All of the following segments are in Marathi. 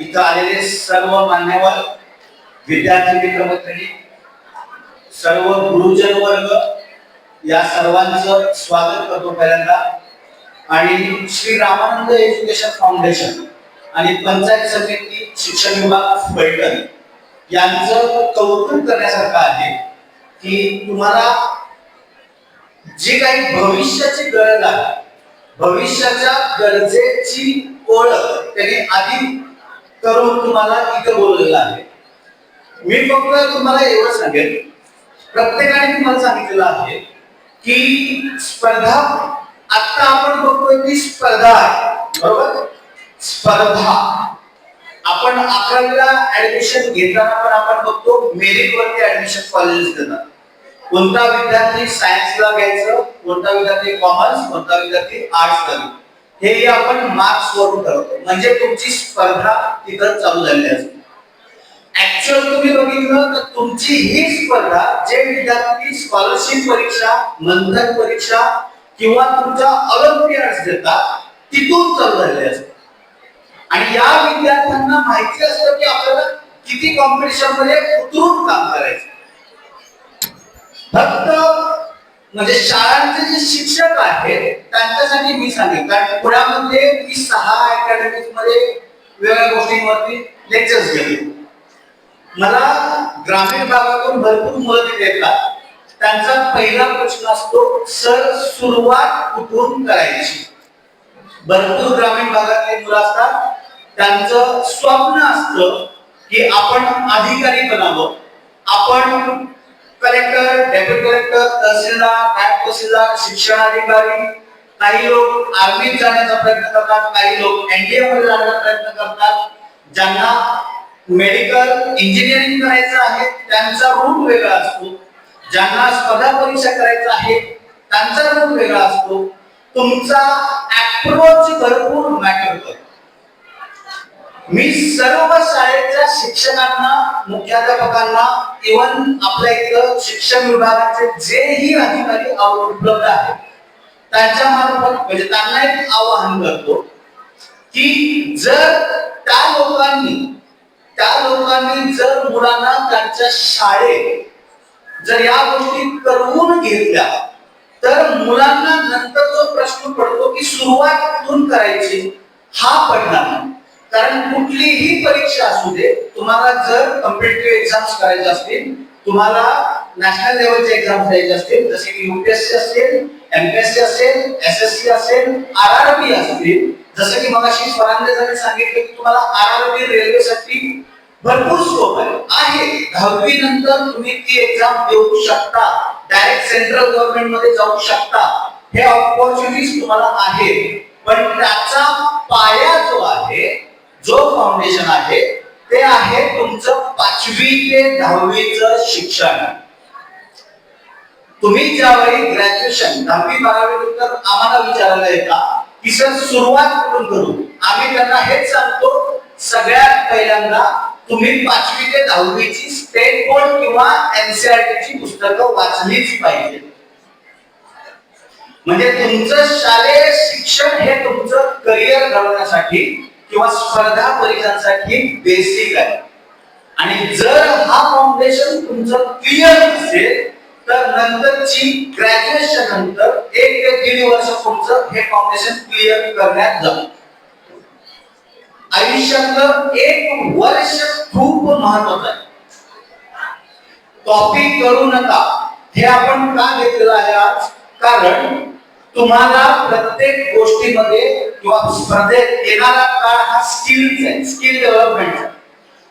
इथं आलेले सर्व मान्यवर विद्यार्थी मित्रमैत्रिणी सर्व गुरुजन वर्ग या सर्वांचं स्वागत करतो पहिल्यांदा. आणि श्री रामानंद एज्युकेशन फाउंडेशन आणि पंचायत समिती शिक्षण विभाग पैठण यांचं कौतुक करण्यासारखं आहे. की तुम्हाला जी काही भविष्याची गरज आहे भविष्याच्या गरजेची ओळख त्यांनी आधी करून तुम्हाला इथं बोललेलं आहे. मी फक्त तुम्हाला एवढं सांगेन प्रत्येकाने तुम्हाला सांगितलेलं आहे की स्पर्धा आता आपण बघतोय की स्पर्धा आहे बरोबर? स्पर्धा. आपण अकरावीला ऍडमिशन घेताना पण आपण बघतो मेरिट वरती ऍडमिशन कॉलेजेस देतात. कोणता विद्यार्थी सायन्सला घ्यायचं कोणता विद्यार्थी कॉमर्स कोणता विद्यार्थी आर्ट्स करणं हे आपण मार्क्स वरून ठरवतो. म्हणजे तुमची स्पर्धा तिथं चालू झालेली असते. ऍक्च्युअल तुम्ही बघितलं तर तुमची ही स्पर्धा जे विद्यार्थी स्कॉलरशिप परीक्षा मंथन परीक्षा किंवा तुमच्या ऑलिम्पियाड्स देतात तिथून चालू झालेली असते. आणि या विद्यार्थ्यांना माहिती असतं की आपल्याला किती कॉम्पिटिशनमध्ये उतरून काम करायचं. फक्त म्हणजे शाळांचे जे शिक्षक आहेत त्यांच्यासाठी मी सांगेन. कारण पुण्यामध्ये मी सहा अकॅडमीजमध्ये वेगळ्या गोष्टींवरती लेक्चर्स घेतले. मला ग्रामीण भागातून भरपूर मदत देतात त्यांचा पहिला प्रश्न असतो सर सुरुवात कुठून करायची? भरपूर ग्रामीण भागातले मुलं असतात त्यांचं स्वप्न असतं की आपण अधिकारी बनावं. आपण कलेक्टर डेप्युटी कलेक्टर तहसीलदार नायब तहसीलदार शिक्षण अधिकारी काही लोक आर्मीत जाण्याचा प्रयत्न करतात काही लोक एनडीए मध्ये जाण्याचा प्रयत्न करतात. ज्यांना मेडिकल इंजिनिअरिंग करायचं आहे त्यांचा रूट वेगळा असतो. ज्यांना स्पर्धा परीक्षा करायचं आहे त्यांचा रूट वेगळा असतो. तुमचा अप्रोच भरपूर मॅटर करतो. मी सर्व शाळेच्या शिक्षकांना मुख्याध्यापकांना इवन आपल्या इथं शिक्षण विभागाचे जेही अधिकारी उपलब्ध आहेत त्यांच्या मार्फत म्हणजे त्यांना एक आवाहन करतो की जर त्या लोकांनी त्या लोकांनी जर मुलांना त्यांच्या शाळेत जर या गोष्टी करून घेतल्या तर मुलांना नंतर जो प्रश्न पडतो की सुरुवात कुठून करायची हा पडणार नाही. कारण कुठलीही परीक्षा असू दे तुम्हाला जर कम्पिटेटिव्ह एक्झाम्स करायचे असतील तुम्हाला नॅशनल लेवलचे एक्झाम्स द्यायचे असतील जसे की युपीएससी असेल एमपीएससी असेल एस एस सी असेल आर आर बी असतील जसं की मगाशी स्वरांजली सांगितलं की तुम्हाला आर आर बी रेल्वेसाठी भरपूर स्कोप आहे. आहे. दहावी नंतर तुम्ही ती एक्झाम देऊ शकता. डायरेक्ट सेंट्रल गव्हर्नमेंटमध्ये जाऊ शकता. हे ऑपॉर्च्युनिटीज तुम्हाला आहे पण त्याचा पाया जो आहे जो फाउंडेशन आहे ते आहे तुमचं पाचवी ते दहावीचं शिक्षण. तुम्ही ज्यावेळी ग्रॅज्युएशन दहावी बारावी नंतर आम्हाला विचारायला येता की सर सुरुवात कुठून करू? आम्ही त्यांना हेच सांगतो सगळ्यात पहिल्यांदा तुम्ही पाचवी ते दहावीची स्टेट बोर्ड किंवा एनसीआरटी ची पुस्तकं वाचलीच पाहिजे. म्हणजे तुमचं शालेय शिक्षण हे तुमचं करिअर घडवण्यासाठी किंवा स्पर्धा परीक्षांसाठी बेसिक आहे. आणि जर हा फाउंडेशन तुमचं क्लिअर असेल तर नंतरची ग्रॅज्युएशन नंतर एक ते दीड वर्ष तुमचं हे फाउंडेशन क्लिअर करण्यात जातं आयुष्यातलं एक वर्ष खूप महत्वाचं आहे. कॉपी करू नका. हे आपण का घेतलेलं आहे आज? कारण तुम्हाला प्रत्येक गोष्टीमध्ये किंवा स्पर्धेत येणारा काळ हा स्किलचा आहे. स्किल डेव्हलपमेंट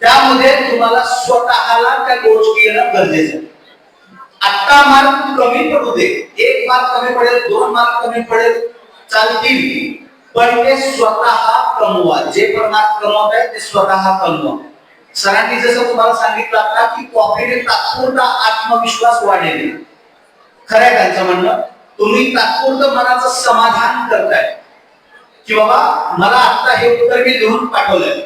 त्यामध्ये तुम्हाला स्वतःला त्या गोष्टी येणं गरजेचं आहे. आत्ता मार्क कमी पडू दे. एक मार्क कमी पडेल दोन मार्क कमी पडेल चालतील. पण ते स्वतः कमवा. जे पण मार्क कमवत आहे ते स्वतः कमवा. सरांनी जसं तुम्हाला सांगितलं आता की कॉफीने तात्पुरता आत्मविश्वास वाढेल. खरं आहे त्यांचं म्हणणं? तुम्ही तात्पुरतं मनाचं समाधान करताय. की बाबा मला आता हे उत्तर मी लिहून पाठवलंय.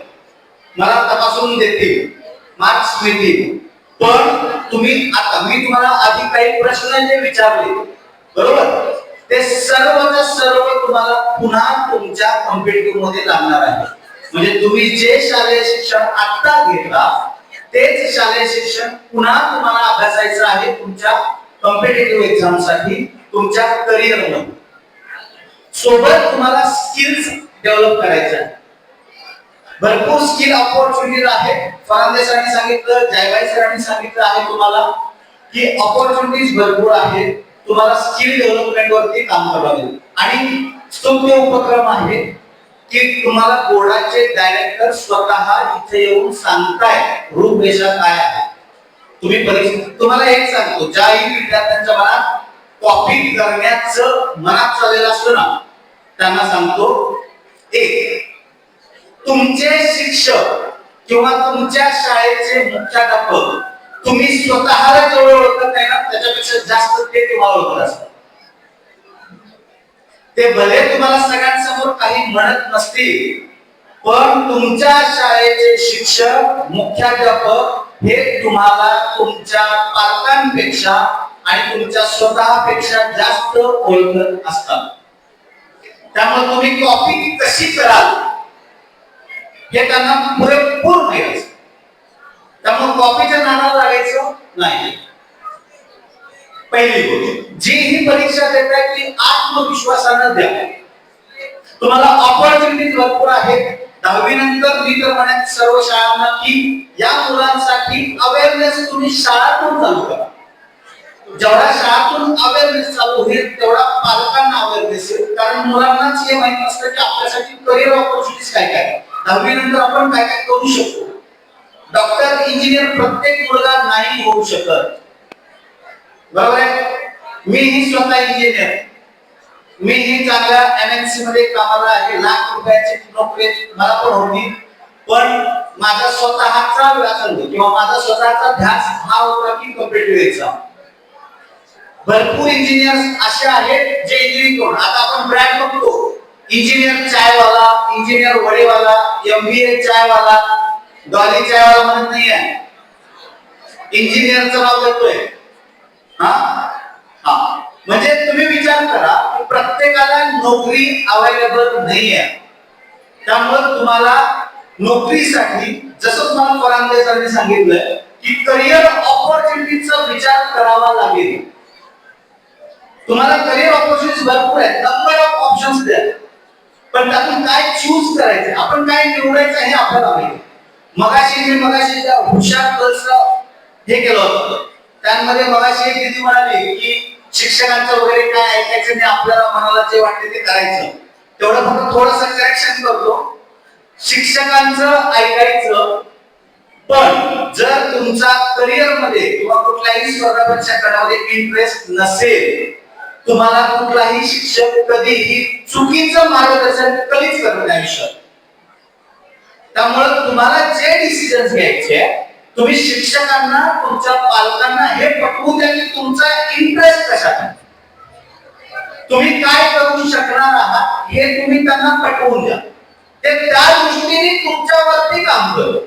मला तपासून देतील. मार्क्स मिळतील. पण तुम्ही आता मी तुम्हाला आधी काही प्रश्न जे विचारले बरोबर? ते सर्व सर्व तुम्हाला पुन्हा तुमच्या कॉम्पिटेटिव्हमध्ये लागणार आहे. म्हणजे तुम्ही जे शालेय शिक्षण आता घेतला तेच शालेय शिक्षण पुन्हा तुम्हाला अभ्यासायचं आहे तुमच्या कॉम्पिटेटिव्ह एक्झामसाठी. तुमच्या करिअर सोबत तुम्हाला स्किल्स डेव्हलप करायचे आहे भरपूर स्किल ऑपॉर्च्युनिटीज आहेत फरांदे सरांनी सांगितलं जयबाई सरांनी सांगितलं आहे तुम्हाला की ऑपॉर्च्युनिटीज भरपूर आहेत. तुम्हाला स्किल डेव्हलपमेंट वरती काम करावं लागेल. आणि स्तुत्य उपक्रम आहे की तुम्हाला बोर्डाचे डायरेक्टर स्वतः इथे येऊन सांगताय रूपरेषा काय आहे. तुम्ही परीक्षा तुम्हाला एक सांगतो. ज्याही विद्यार्थ्यांच्या मनात कॉपी करण्याचं मनात चाललेलं असतं ना त्यांना सांगतो एक तुमचे शिक्षक किंवा तुमच्या शाळेचे मुख्याध्यापक तुम्ही स्वतःला जेवढे ओळखत नाही ना त्याच्यापेक्षा जास्त ते तुम्हाला ओळखत असतात. ते भले तुम्हाला सगळ्यांसमोर काही म्हणत नसतील पण तुमच्या शाळेचे शिक्षक मुख्याध्यापक हे तुम्हाला तुमच्या पालकांपेक्षा आणि तुमच्या स्वतःपेक्षा जास्त ओळखत असतात. त्यामुळे तुम्ही कॉपी कशी कराल हे त्यांना पुरेपूर माहिती त्यामुळे कॉपीच्या नादाला लागायचं नाही. पहिली गोष्ट जी ही परीक्षा देताय ती आत्मविश्वासानं द्या. तुम्हाला ऑपॉर्च्युनिटी भरपूर आहेत. दहावी नंतर मी तर म्हणेन सर्व शाळांना की या मुलांसाठी अवेअरनेस तुम्ही शाळातून चालू करा. जेवढा शाळातून अवेअरनेस चालू होईल तेवढा पालकांना अवेअरनेस येईल. कारण मुलांनाच हे माहीत नसतं की आपल्यासाठी करिअर ऑपॉर्च्युनिटीज काय काय दहावी नंतर आपण काय काय करू शकतो? डॉक्टर इंजिनियर प्रत्येक मुलगा नाही होऊ शकत. बरोबर आहे? मी ही स्वतः इंजिनियर मी ही चांगल्या एमएनसी मध्ये कामाला आहे. लाख रुपयाची नोकरी मला पण होती. पण माझा स्वतःचा व्यासंग किंवा माझा स्वतःचा ध्यास हा होता की कॉम्पिटेटिव्ह एक्झाम भरपूर इंजिनियर्स असे आहेत जे इंजिनिअरिंग करून. आता आपण ब्रँड बघतो. Engineer Chaiwala engineer Vadewala MBA Chaiwala Dolly Chaiwala म्हणत नाही आहे इंजिनियरचं नाव देतोय हा? हा. म्हणजे तुम्ही विचार करा की प्रत्येकाला नोकरी अवेलेबल नाही आहे त्यामुळे तुम्हाला नोकरीसाठी जसं तुम्हाला फरांदे सरांनी सांगितलंय की करिअर ऑपॉर्च्युनिटीचा विचार करावा लागेल. तुम्हाला करिअर ऑपॉर्च्युनिटीज भरपूर आहेत. नंबर ऑफ ऑप्शन्स द्या. पण त्यातून काय चूज करायचं आपण काय निवडायचं हे आपल्याला माहिती. मगाशी मी मगाशी त्या हुशार गर्ल्सचं हे केलं होतं. त्यामध्ये मगाशी एक दिदी म्हणाली की शिक्षकांचं वगैरे काय ऐकायचं नाही आपल्याला मनाला जे वाटते ते करायचं. तेवढं फक्त थोडस करेक्शन करतो. शिक्षकांचं ऐकायचं. पण जर तुमचा करिअरमध्ये किंवा कुठल्याही स्पर्धा परीक्षा करण्यामध्ये इंटरेस्ट नसेल तुम्हाला कुठलाही शिक्षक कधीही चुकीचं मार्गदर्शन कधीच करत नाही आयुष्यात त्यामुळे तुम्हाला जे डिसिजन घ्यायचे तुम्ही शिक्षकांना तुमच्या पालकांना हे पटवून द्या की तुमचा इंटरेस्ट कशात आहे. तुम्ही काय करू शकणार आहात हे तुम्ही त्यांना पटवून द्या. ते त्या दृष्टीने तुमच्यावरती काम करत.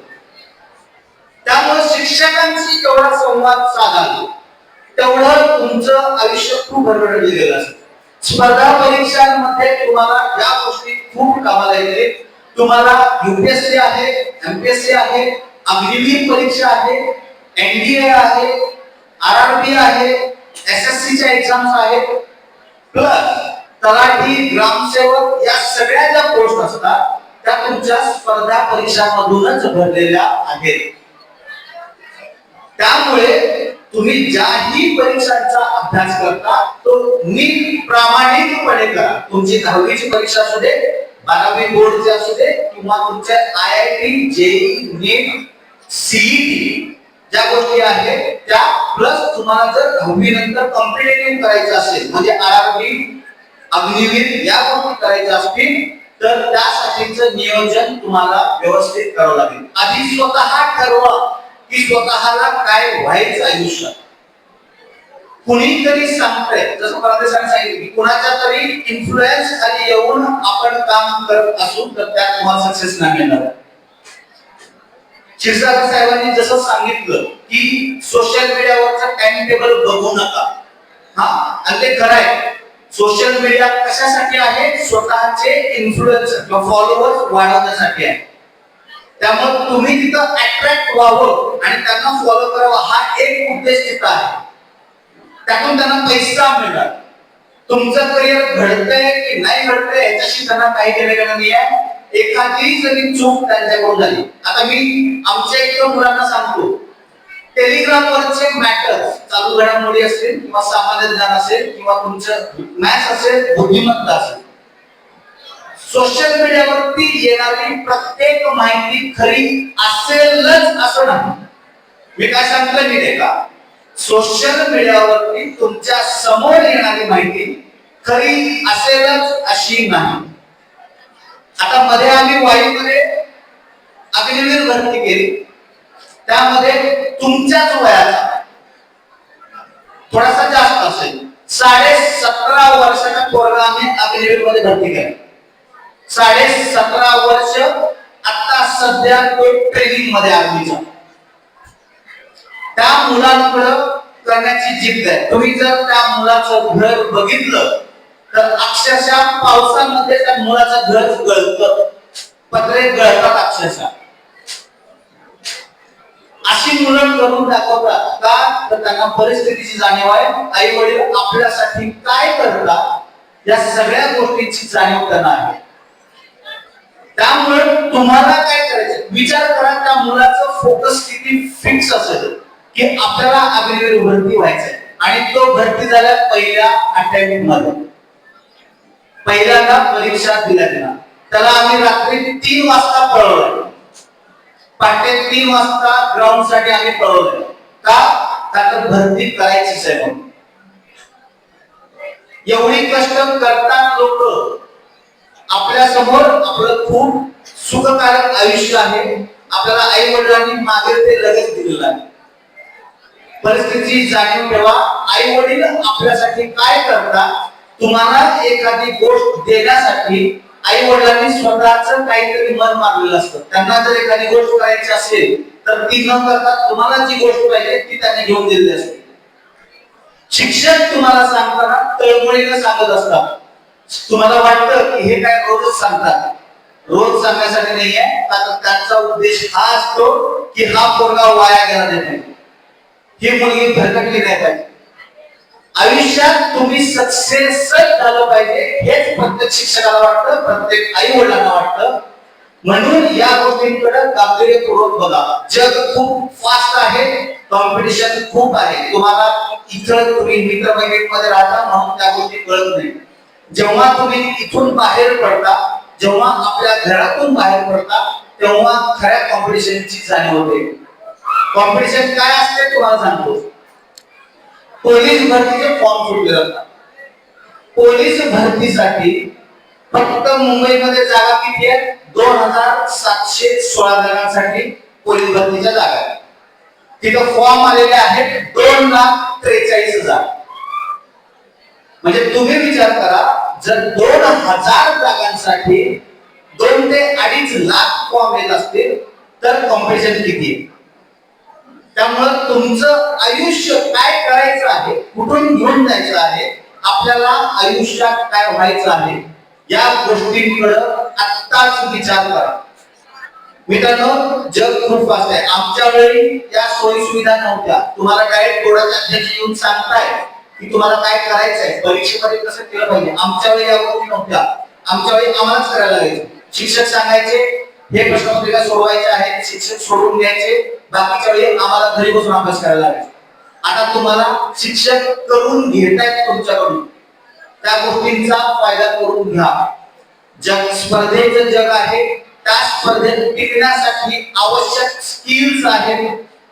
त्यामुळे शिक्षकांशी एवढा संवाद साधाल तेवढं तुमचं आयुष्य खूप भरभरलेलं गेलं असतं. स्पर्धा परीक्षांमध्ये तुम्हाला या गोष्टी खूप कामाला येते. तुम्हाला युपीएससी आहे एमपीएससी आहे अग्निवीर परीक्षा आहे एनडीए आहे आर आर बी आहे एस एस सी च्या एक्झाम्स आहेत. प्लस तलाठी ग्रामसेवक या सगळ्या ज्या पोस्ट असतात त्या तुमच्या स्पर्धा परीक्षांमधूनच भरलेल्या आहेत. त्यामुळे तुम्ही ज्याही परीक्षांचा अभ्यास करता तो नीट प्रामाणिकपणे करा. तुमची दहावीची परीक्षा असू दे बारावी बोर्डची असू दे किंवा तुमच्या I I T JEE NEET CET ज्या गोष्टी आहेत त्या प्लस तुम्हाला जर दहावी नंतर कॉम्पिटेटिव्ह करायचं असेल म्हणजे आर आर बी अग्निवीर या गोष्टी करायच्या असतील तर त्यासाठीचं नियोजन तुम्हाला व्यवस्थित करावं लागेल. आधी स्वतः ठरवा. की स्वतःला काय व्हायचं आयुष्यात? कुणीतरी सांगतंय जसं परदेशाने सांगितलं की कुणाच्या तरी इन्फ्लुएन्स खाली येऊन आपण काम करत असू तर त्यात तुम्हाला सक्सेस नाही मिळणार. क्षीरसागर साहेबांनी जसं सांगितलं की सोशल मीडियावरचं टाइम टेबल बघू नका. हा आणि ते खरं आहे. सोशल मीडिया कशासाठी आहे? स्वतःचे इन्फ्लुएन्स किंवा फॉलोअर्स वाढवण्यासाठी आहे. त्यामुळे तुम्ही तिथं अट्रॅक्ट व्हावं आणि त्यांना फॉलो करावं हा एक उद्देश तिथं आहे. त्यातून त्यांना पैसा मिळणार. तुमचं करिअर घडतंय की नाही घडतंय याच्याशी त्यांना काही घेणं देणं नाही आहे. एखादी जरी चूक त्यांच्याकडून झाली. आता मी आमच्या इथं मुलांना सांगतो. टेलिग्रामवरचे मॅटर चालू घडामोडी असतील किंवा सामान्य ज्ञान असेल किंवा तुमचं मॅथ्स असेल बुद्धिमत्ता असेल. सोशल मीडियावरती येणारी प्रत्येक माहिती खरी असेलच असं नाही. मी काय सांगितलं मी का? सोशल मीडियावरती तुमच्यासमोर येणारी माहिती खरी असेलच अशी नाही. आता मध्ये आम्ही वाईमध्ये अग्निवीर भरती केली. त्यामध्ये तुमच्याच वयाचा थोडासा जास्त असेल. साडे सतरा वर्षाच्या पोरगा आम्ही अग्निवीरमध्ये भरती केली. साडे सतरा वर्ष आता सध्या तो ट्रेनिंगमध्ये आर्मीचा. त्या मुलांकडं करण्याची जिद्द आहे. तुम्ही जर त्या मुलाचं घर बघितलं तर अक्षरशः पावसामध्ये त्या मुलाचं घर गळत. पत्रे गळतात अक्षरशः. अशी मुलं करून दाखवतात. का तर त्यांना परिस्थितीची जाणीव आहे. आई वडील आपल्यासाठी काय करतात या सगळ्या गोष्टींची जाणीव त्यांना आहे. त्यामुळे तुम्हाला काय करायचं विचार करा त्या मुलाचं फोकस किती फिक्स असेल की आपल्याला अग्निवीर भरती व्हायचंय. आणि तो भरती झाला पहिल्या अटेम्प्टमध्ये. पहिल्यांदा परीक्षा दिल्या गेला त्याला आम्ही रात्री तीन वाजता पळवलं पहाटे तीन वाजता ग्राउंडसाठी आम्ही पळवलं का? कारण भरती करायचीच आहे एवढी कष्ट करतात लोक आपल्यासमोर आपलं खूप सुखकारक आयुष्य आहे. आपल्याला आई वडिलांनी मागे ते लगेच दिलेलं आहे. परिस्थिती जाणीव ठेवा. आई वडील आपल्यासाठी काय करतात? तुम्हाला एखादी गोष्ट देण्यासाठी आई वडिलांनी स्वतःच काहीतरी मन मारलेलं असतं. त्यांना जर एखादी गोष्ट करायची असेल तर ती न करता तुम्हाला जी गोष्ट पाहिजे ती त्यांनी घेऊन दिलेली असते. शिक्षक तुम्हाला सांगताना तळमळीने सांगत असतात. तुम्हाला वाटतं की हे काय रोजच सांगतात? रोज सांगण्यासाठी नाहीये आता त्यांचा उद्देश हा असतो की हा पोरगा वाया गेला नाही ही मुलगी भरकटली नाही पाहिजे. आयुष्यात तुम्ही सक्सेस झालं पाहिजे हेच प्रत्येक शिक्षकाला वाटतं प्रत्येक आई वडिलांना वाटतं. म्हणून या गोष्टींकडे गांभीर्यपूर्वक बघा. जग खूप फास्ट आहे कॉम्पिटिशन खूप आहे. तुम्हाला इथं तुम्ही मित्रमध्ये राहता म्हणून त्या गोष्टी कळत नाही. जेव्हा तुम्ही इथून बाहेर पडता जेव्हा आपल्या घरातून बाहेर पडता तेव्हा खऱ्या कॉम्पिटिशनची जाणीव होते. कॉम्पिटिशन काय असते तुम्हाला सांगतो. पोलीस भरतीचे फॉर्म सुटले जातात. पोलीस भरतीसाठी फक्त मुंबईमध्ये जागा किती आहे? दोन हजार सातशे सोळा जागांसाठी पोलीस भरतीच्या जागा तिथं फॉर्म आलेले आहेत दोन लाख त्रेचाळीस हजार. म्हणजे तुम्ही विचार करा जर दोन हजार जागांसाठी दोन ते अडीच लाख फॉर्म येत असतील तर कॉम्पिटिशन किती आहे? त्यामुळं तुमचं आयुष्य काय करायचं आहे कुठून घेऊन जायचं आहे आपल्याला आयुष्यात काय व्हायचं आहे या गोष्टींकडे आत्ताच विचार करा. मित्रांनो जग खूप फास्ट आहे. आमच्या वेळी या सोयी सुविधा नव्हत्या. तुम्हाला डायरेक्ट बोर्डाचे अध्यक्ष येऊन सांगताय की तुम्हाला काय करायचंय? परीक्षेमध्ये कसं केलं पाहिजे. आमच्या वेळी या गोष्टी नव्हत्या आमच्या वेळी आम्हालाच करायला लागायचं. शिक्षक सांगायचे हे प्रश्नपत्रिका सोडवायचे आहेत शिक्षक सोडून घ्यायचे बाकीच्या वेळी आम्हाला घरी बसून अभ्यास करायला लागायचा. आता तुम्हाला शिक्षक करून घेतायत तुमच्याकडून. त्या गोष्टींचा फायदा करून घ्या. जग स्पर्धेचं जग आहे. त्या स्पर्धेत टिकण्यासाठी आवश्यक स्किल्स आहेत.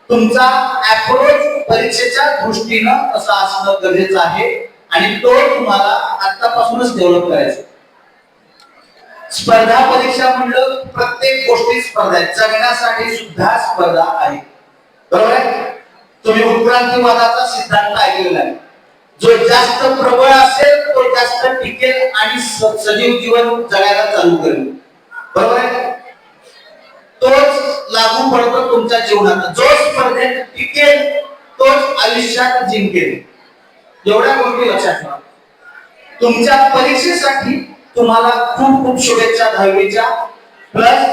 तुमचा अप्रोच परीक्षेच्या दृष्टीनं कसा असणं गरजेचं आहे आणि तो तुम्हाला आतापासूनच डेव्हलप करायचा स्पर्धा परीक्षा म्हणलं प्रत्येक गोष्टी स्पर्धा आहे. जगण्यासाठी सुद्धा स्पर्धा आहे. बरोबर आहे? तुम्ही उत्क्रांतीवादाचा सिद्धांत ऐकलेला आहे. जो जास्त प्रबळ असेल तो जास्त टिकेल आणि सजीव जीवन जगायला चालू करेल. बरोबर आहे? लागू पडतो तुमच्या जीवनात. जो स्पर्धेत टिकेल तोच आयुष्यात जिंकेल. एवढ्या गोष्टी लक्षात ठेवा. तुमच्या परीक्षेसाठी तुम्हाला खूप खूप शुभेच्छा दहावीच्या. प्लस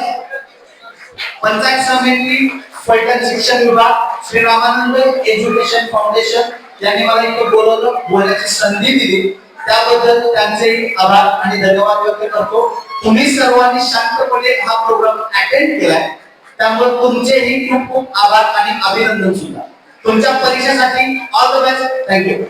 पंचायत समिती फलटण शिक्षण विभाग श्री रामानंद एज्युकेशन फाउंडेशन यांनी मला इथे बोलवलं बोलण्याची संधी दिली. त्याबद्दल त्यांचे आभार आणि धन्यवाद व्यक्त करतो. तुम्ही सर्वांनी शांतपणे हा प्रोग्राम अटेंड केलाय. त्यामुळे तुमचेही खूप खूप आभार आणि अभिनंदन सुद्धा. तुमच्या परीक्षेसाठी ऑल द बेस्ट थँक्यू